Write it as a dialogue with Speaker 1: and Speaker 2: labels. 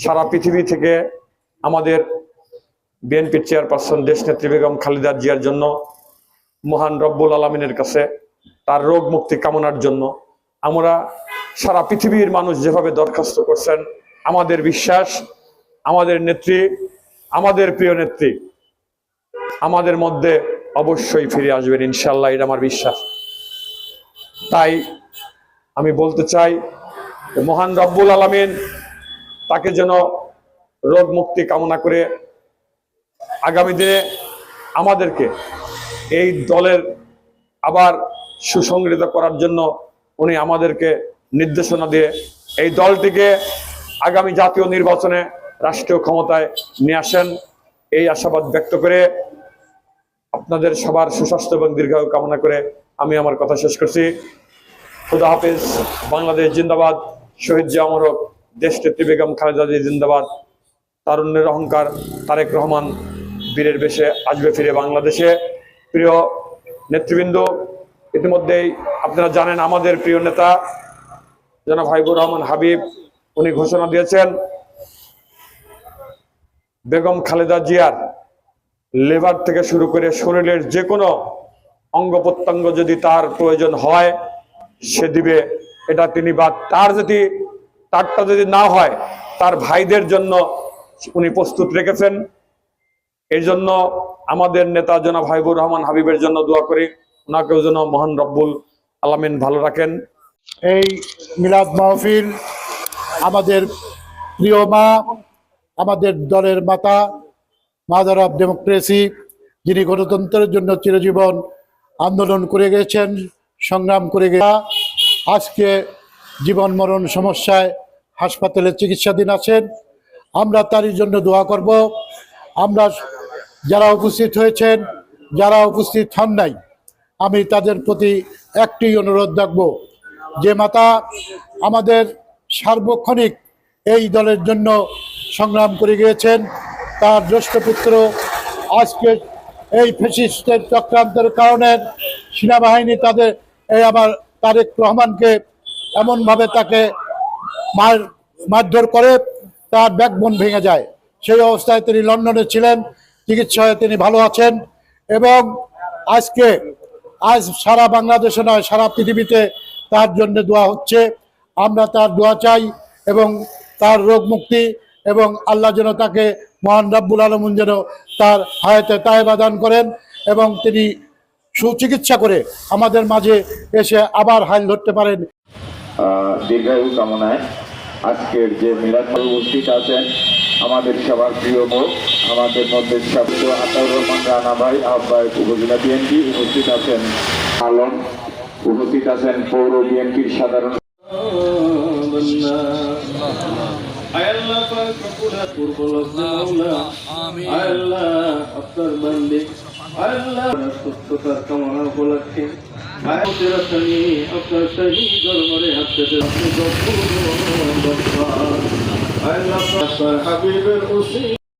Speaker 1: সারা পৃথিবী থেকে আমাদের বিএনপির চেয়ারপারসন দেশনেত্রী বেগম খালেদা জিয়ার জন্য মহান রব্বুল আলমিনের কাছে তার রোগ মুক্তি কামনার জন্য আমরা সারা পৃথিবীর মানুষ যেভাবে দরখাস্ত করছেন, আমাদের বিশ্বাস, আমাদের নেত্রী, আমাদের প্রিয় নেত্রী, আমাদের মধ্যে অবশ্যই ফিরে আসবেন ইনশাল্লাহ এটা আমার বিশ্বাস। তাই আমি বলতে চাই, মহান রব্বুল আলমিন তাকে যেন রোগ মুক্তি কামনা করে আগামী দিনে আমাদেরকে এই দলের আবার সুসংগঠিত করার জন্য উনি আমাদেরকে নির্দেশনা দিয়ে এই দলটিকে আগামী জাতীয় নির্বাচনে রাষ্ট্রীয় ক্ষমতায় নিয়ে আসেন। এই আশাবাদ ব্যক্ত করে আপনাদের সবার সুস্বাস্থ্য এবং দীর্ঘায়ু কামনা করে আমি আমার কথা শেষ করছি। খুদা হাফিজ, বাংলাদেশ জিন্দাবাদ, শহীদ জামরক দেশ নেত্রী বেগম খালেদা জিন্দাবাদ, তারুণ্যের অহংকার, তারেক রহমান বীরের বেশে আসবে ফিরে বাংলাদেশে। প্রিয় নেতৃবৃন্দ, ইতিমধ্যেই আপনারা জানেন আমাদের প্রিয় নেতা, জনাব হাবিবুর রহমান হাবিব, উনি ঘোষণা দিয়েছেন, বেগম খালেদা জিয়ার লেবার থেকে শুরু করে শরীরের যে কোনো অঙ্গ প্রত্যঙ্গ যদি তার প্রয়োজন হয়, সে দিবে। এটা তিনি বা তার যদি তারটা যদি না হয়, তার ভাইদের জন্য উনি প্রস্তুত রেখেছেন। এই জন্য আমাদের নেতা জনাব হাবিবুর রহমান হাবিবের জন্য দোয়া করি। ওনাকেও যেন মহান রব্বুল আলামিন ভালো রাখেন।
Speaker 2: এই মিলাদ মাহফিল আমাদের প্রিয় মা, আমাদের দলের মাতা মাদার অফ ডেমোক্রেসি যিনি গণতন্ত্রের জন্য চিরজীবন আন্দোলন করে গেছেন, সংগ্রাম করে গেছে আজকে জীবন মরণ সমস্যায় হাসপাতালে চিকিৎসাধীন আছেন। আমরা তারই জন্য দোয়া করব। আমরা যারা উপস্থিত হয়েছেন, যারা উপস্থিত হন নাই, আমি তাদের প্রতি একটি অনুরোধ রাখব যে, মাতা, আমাদের সার্বক্ষণিক এই দলের জন্য সংগ্রাম করে গিয়েছেন। তার জ্যেষ্ঠ পুত্র আজকে এই ফেসিস্টের চক্রান্তের কারণে সেনাবাহিনী তাদের, এই আমার তারেক রহমানকে এমনভাবে তাকে মার, মারধর করে তার ব্যাকবোন ভেঙে যায়। সেই অবস্থায় তিনি লন্ডনে ছিলেন, চিকিৎসায় তিনি ভালো আছেন এবং আজকে, আজ সারা বাংলাদেশে নয়, সারা পৃথিবীতে তার জন্য দোয়া হচ্ছে। আমরা তার দোয়া চাই এবং তার রোগ মুক্তি এবং আল্লাহ যেন তাকে মহান রাব্বুল আলমুন যেন তার হায়াতে তায়েবা দান করেন এবং তিনি সুচিকিৎসা করে আমাদের মাঝে এসে আবার হাল ধরতে পারেন।
Speaker 3: দীর্ঘায়ু কামনায় আজকের যে মিলাদ উপস্থিত আছেন আমাদের সবার প্রিয় মুখ আমাদের মধ্যে শব্দ আতাউর রহমান রানা ভাই আহ্বায়ক উপজেলা বিএনপি উপস্থিত আছেন আলম উপস্থিত আছেন পৌর বিএনপির সাধারণ
Speaker 4: আপনার বান্দে সুস্থতার কামনা উপলক্ষে আপনার শাহী দরবারে হাত আপনি